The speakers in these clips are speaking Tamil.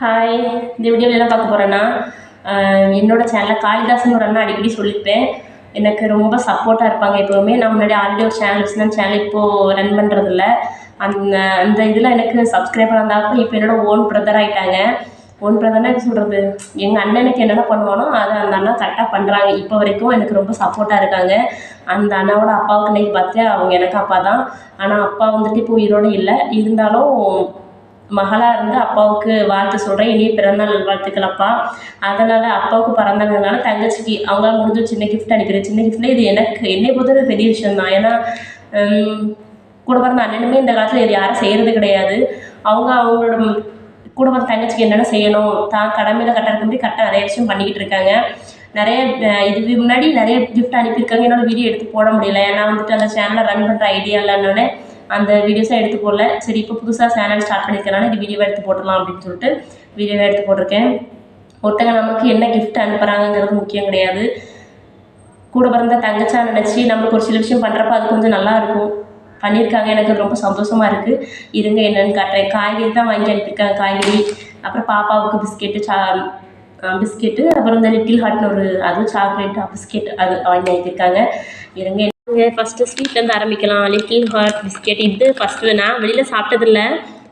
ஹாய் இந்த வீடியோவில் என்ன பார்க்க போகிறேன்னா என்னோடய சேனலில் காளிதாசன் ஒரு அண்ணா அடிக்கடி சொல்லியிருப்பேன். எனக்கு ரொம்ப சப்போர்ட்டாக இருப்பாங்க எப்போவுமே. நான் முன்னாடி ஆல்ரெடி ஒரு சேனல் வச்சு தான் சேனல் இப்போது ரன் பண்ணுறதில்ல அந்த அந்த இதில் எனக்கு சப்ஸ்கிரைபர் இருந்தாலும் இப்போ என்னோட ஓன் பிரதர் ஆகிட்டாங்க ஓன் பிரதர்னா எப்படி சொல்கிறது எங்கள் அண்ணனுக்கு என்னென்ன பண்ணுவானோ அதை அந்த அண்ணா கரெக்டாக பண்ணுறாங்க இப்போ வரைக்கும் எனக்கு ரொம்ப சப்போர்ட்டாக இருக்காங்க. அந்த அண்ணாவோட அப்பாவுக்கு இன்னைக்கு பார்த்து அவங்க எனக்கு அப்பா தான். ஆனால் அப்பா வந்துட்டு இப்போ உயிரோடு இல்லை. இருந்தாலும் மகளாக இருந்து அப்பாவுக்கு வாழ்த்து சொல்கிறேன் இனிய பிறந்தநாள் நல்வாழ்த்துக்கள் அப்பா. அதனால் அப்பாவுக்கு பிறந்தனால தங்கச்சிக்கு அவங்களால முடிஞ்ச சின்ன கிஃப்ட் அனுப்பிடுறேன். சின்ன கிஃப்ட்ல இது எனக்கு என்னை பொறுத்தவரை பெரிய விஷயம் தான். ஏன்னா கூட பிறந்த அண்ணனுமே இந்த காலத்தில் இது யாரும் செய்கிறது கிடையாது. அவங்க அவங்களோட கூட பிறந்த தங்கச்சிக்கு என்னென்ன செய்யணும் தான் கடமையில் கட்ட இருக்க முடியும். கரெக்டாக நிறைய விஷயம் பண்ணிக்கிட்டு இருக்காங்க. நிறைய இதுக்கு முன்னாடி நிறைய கிஃப்ட் அனுப்பியிருக்காங்க. என்னோட வீடியோ எடுத்து போட முடியல. ஏன்னா வந்துட்டு அந்த சேனலை ரன் பண்ணுற ஐடியா இல்லைன்னொடனே அந்த வீடியோஸாக எடுத்து போடல. சரி இப்போ புதுசாக சேனல் ஸ்டார்ட் பண்ணியிருக்கனால இந்த வீடியோவை எடுத்து போடலாம் அப்படின்னு சொல்லிட்டு வீடியோவை எடுத்து போட்டிருக்கேன். ஒருத்தங்க நமக்கு என்ன கிஃப்ட் அனுப்புகிறாங்கங்கிறது முக்கியம் கிடையாது. கூட பிறந்த தங்கச்சா நினச்சி நம்மளுக்கு ஒரு சில விஷயம் பண்ணுறப்ப அது கொஞ்சம் நல்லா இருக்கும். பண்ணியிருக்காங்க. எனக்கு ரொம்ப சந்தோஷமாக இருக்குது இருங்க என்னென்னு காட்டுறேன். காய்கறி தான் வாங்கி அனுப்பியிருக்காங்க காய்கறி. அப்புறம் பாப்பாவுக்கு பிஸ்கெட்டு சா பிஸ்கெட்டு அப்புறம் இந்த லிட்டில் ஹாட்னு ஒரு அதுவும் சாக்லேட் பிஸ்கெட் அது வாங்கி அனுப்பியிருக்காங்க. இருங்க ஃபஸ்ட்டு ஸ்வீட்லேருந்து ஆரம்பிக்கலாம். லிட்டில் ஹார்ட் பிஸ்கெட் இது ஃபஸ்ட்டு நான் வெளியில் சாப்பிட்டதில்ல.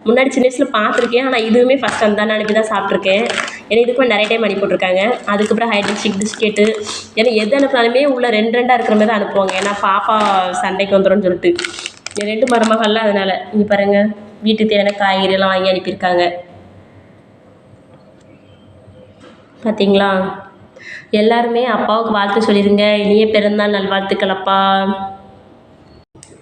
முன்னாடி சின்ன வயசில் பார்த்துருக்கேன். ஆனால் இதுவுமே ஃபஸ்ட் அந்த நான் அனுப்பி தான் சாப்பிட்ருக்கேன் ஏன்னா இதுக்கு நிறைய டைம் அனுப்பி போட்டிருக்காங்க அதுக்கப்புறம் ஹைட்ரிக் பிஸ்கெட்டு ஏன்னா எது அனுப்பினாலுமே உள்ள ரெண்டு ரெண்டாக இருக்கிற மாதிரி தான் அனுப்புவாங்க. ஏன்னா பாப்பா சண்டைக்கு வந்துடும்னு சொல்லிட்டு. என் ரெண்டு மருமகள்லாம் அதனால் இங்கே பாருங்கள் வீட்டுக்கு தேவையான காய்கறியெல்லாம் வாங்கி அனுப்பியிருக்காங்க. பார்த்தீங்களா எல்லாருமே அப்பாவுக்கு வாழ்த்து சொல்லிடுங்க இனிய பிறந்தால் நல்வாழ்த்துக்கள் அப்பா.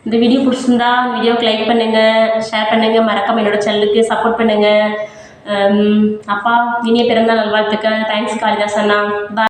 இந்த வீடியோ பிடிச்சிருந்தா வீடியோக்கு லைக் பண்ணுங்கள் ஷேர் பண்ணுங்கள் மறக்காம என்னோட சேனலுக்கு சப்போர்ட் பண்ணுங்கள் அப்பா இனிய பிறந்தால் நல்வாழ்த்துக்கள். தேங்க்ஸ் காளிதாஸ் அண்ணா. பாய்